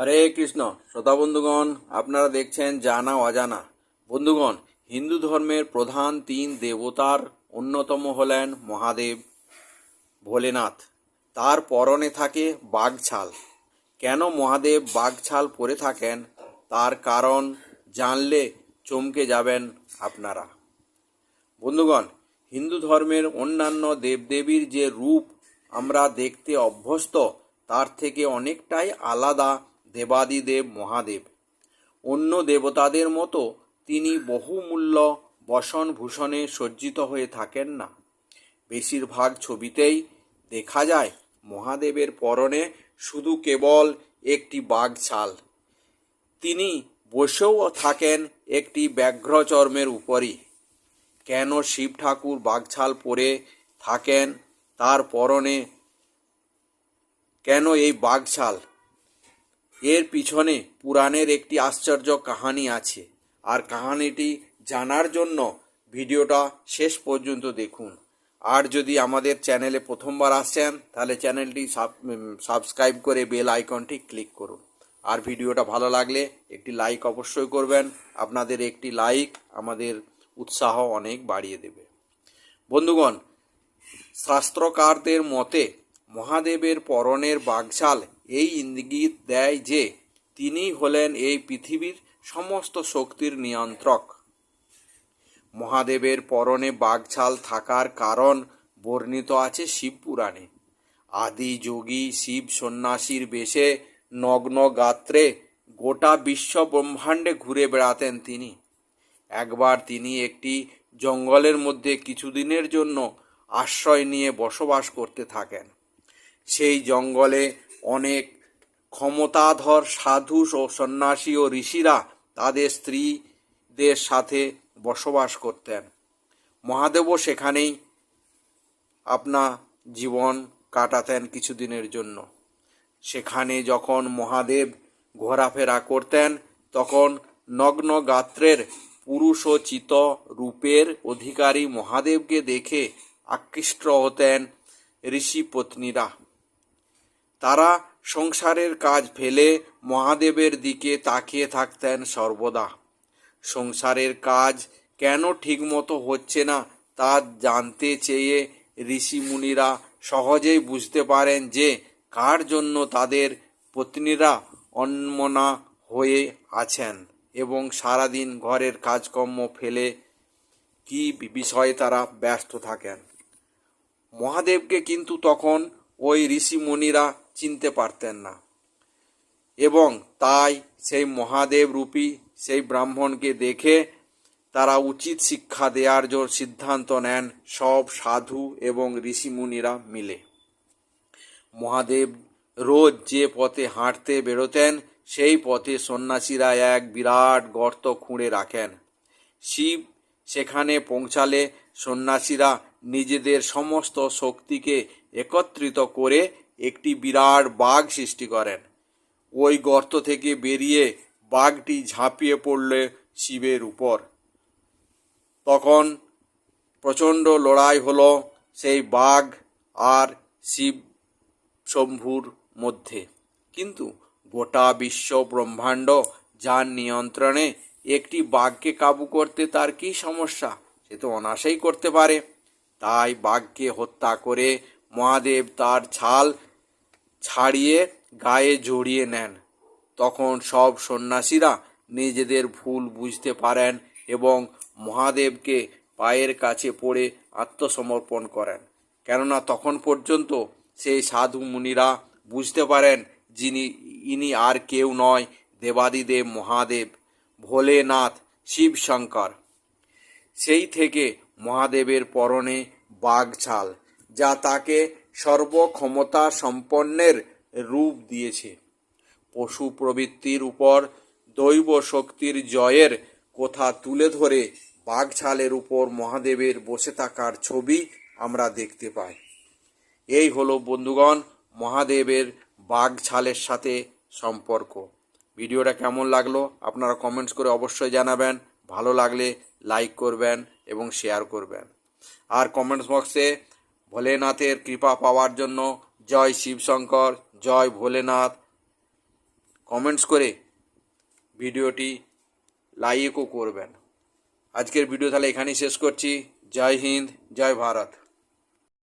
হরে কৃষ্ণ। শ্রোতা বন্ধুগণ, আপনারা দেখছেন জানা অজানা। বন্ধুগণ, হিন্দু ধর্মের প্রধান তিন দেবতার অন্যতম হলেন মহাদেব ভোলেনাথ। তার পরনে থাকে বাঘছাল। কেন মহাদেব বাঘছাল পরে থাকেন? তার কারণ জানলে চমকে যাবেন আপনারা। বন্ধুগণ, হিন্দু ধর্মের অন্যান্য দেবদেবীর যে রূপ আমরা দেখতে অভ্যস্ত, তার থেকে অনেকটাই আলাদা দেবাদিদেব মহাদেব। অন্য দেবতাদের মতো তিনি বহুমূল্য বসন ভূষণে সজ্জিত হয়ে থাকেন না। বেশিরভাগ ছবিতেই দেখা যায়, মহাদেবের পরনে শুধু কেবল একটি বাঘ ছাল তিনি বসেও থাকেন একটি ব্যাঘ্র চর্মের উপরই। কেন শিব ঠাকুর বাঘছাল পরে থাকেন, তার পরনে কেন এই বাঘছাল? এর পিছনে পুরাণের একটি আশ্চর্য কাহানি আছে। আর কাহানিটি জানার জন্য ভিডিওটা শেষ পর্যন্ত দেখুন। আর যদি আমাদের চ্যানেলে প্রথমবার আসছেন, তাহলে চ্যানেলটি সাবস্ক্রাইব করে বেল আইকনটি ক্লিক করুন। আর ভিডিওটা ভালো লাগলে একটি লাইক অবশ্যই করবেন। আপনাদের একটি লাইক আমাদের উৎসাহ অনেক বাড়িয়ে দেবে। বন্ধুগণ, শাস্ত্রকারদের মতে মহাদেবের পরনের বাগছাল এই ইঙ্গিত দেয় যে, তিনি হলেন এই পৃথিবীর সমস্ত শক্তির নিয়ন্ত্রক। মহাদেবের পরনে বাঘছাল থাকার কারণ বর্ণিত আছে শিবপুরাণে আদি যোগী শিব সন্ন্যাসীর বেশে নগ্ন গাত্রে গোটা বিশ্ব ব্রহ্মাণ্ডে ঘুরে বেড়াতেন তিনি। একবার তিনি একটি জঙ্গলের মধ্যে কিছুদিনের জন্য আশ্রয় নিয়ে বসবাস করতে থাকেন। সেই জঙ্গলে অনেক ক্ষমতাধর সাধু ও সন্ন্যাসী ও ঋষিরা তাদের স্ত্রীদের সাথে বসবাস করতেন। মহাদেবও সেখানেই আপনা জীবন কাটাতেন কিছুদিনের জন্য। সেখানে যখন মহাদেব ঘোরাফেরা করতেন, তখন নগ্ন গাত্রের পুরুষ ও চিত রূপের অধিকারী মহাদেবকে দেখে আকৃষ্ট হতেন ঋষি পত্নীরা। তারা সংসারের কাজ ফেলে মহাদেবের দিকে তাকিয়ে থাকতেন সর্বদা। সংসারের কাজ কেন ঠিকমতো হচ্ছে না তা জানতে চেয়ে ঋষি মুনিরা সহজেই বুঝতে পারেন যে কার জন্য তাদের পত্নীরা অন্মনা হয়ে আছেন এবং সারাদিন ঘরের কাজকর্ম ফেলে কি বিষয়ে তারা ব্যস্ত থাকেন। মহাদেবকে কিন্তু তখন ওই ঋষি মুনিরা চিনতে পারতেন না। এবং তাই সেই মহাদেব রূপী সেই ব্রাহ্মণকে দেখে তারা উচিত শিক্ষা দেওয়ার জোর সিদ্ধান্ত নেন সব সাধু এবং ঋষি মুনিরা মিলে। মহাদেব রোজ যে পথে হাঁটতে বেরোতেন, সেই পথে সন্ন্যাসীরা এক বিরাট গর্ত খুঁড়ে রাখেন। শিব সেখানে পৌঁছালে সন্ন্যাসীরা নিজেদের সমস্ত শক্তিকে একত্রিত করে একটি বিরাট বাঘ সৃষ্টি করেন। ওই গর্ত থেকে বেরিয়ে বাঘটি ঝাঁপিয়ে পড়লে শিবের উপর। তখন প্রচণ্ড লড়াই হলো সেই বাঘ আর শিব শম্ভুর মধ্যে। কিন্তু গোটা বিশ্ব ব্রহ্মাণ্ড যার নিয়ন্ত্রণে একটি বাঘকে কাবু করতে তার কি সমস্যা, সে তো অনায়াসেই করতে পারে। তাই বাঘকে হত্যা করে মহাদেব তার ছাল ছাড়িয়ে গায়ে জড়িয়ে নেন। তখন সব সন্ন্যাসীরা নিজেদের ভুল বুঝতে পারেন এবং মহাদেবকে পায়ের কাছে পড়ে আত্মসমর্পণ করেন। কেননা তখন পর্যন্ত সেই সাধু মুনিরা বুঝতে পারেন যিনি, ইনি আর কেউ নয়, দেবাদিদেব মহাদেব, ভোলেনাথ শিব শঙ্কর সেই থেকে মহাদেবের পরনে বাঘ ছাল, যা তাকে সর্বক্ষমতা সম্পন্নের রূপ দিয়েছে। পশু প্রবৃত্তির উপর দৈব শক্তির জয়ের কথা তুলে ধরে বাঘছালের উপর মহাদেবের বসে থাকার ছবি আমরা দেখতে পাই। এই হলো বন্ধুগণ, মহাদেবের বাঘ ছালের সাথে সম্পর্ক। ভিডিওটা কেমন লাগল আপনারা কমেন্টস করে অবশ্যই জানাবেন। ভালো লাগলে লাইক করবেন এবং শেয়ার করবেন। আর কমেন্টস বক্সে ভোলেনাথের কৃপা পাওয়ার জন্য জয় শিবশঙ্কর, জয় ভোলেনাথ। কমেন্টস করে ভিডিওটি লাইকও করবেন। আজকের ভিডিও তাহলে এখানেই শেষ করছি। জয় হিন্দ, জয় ভারত।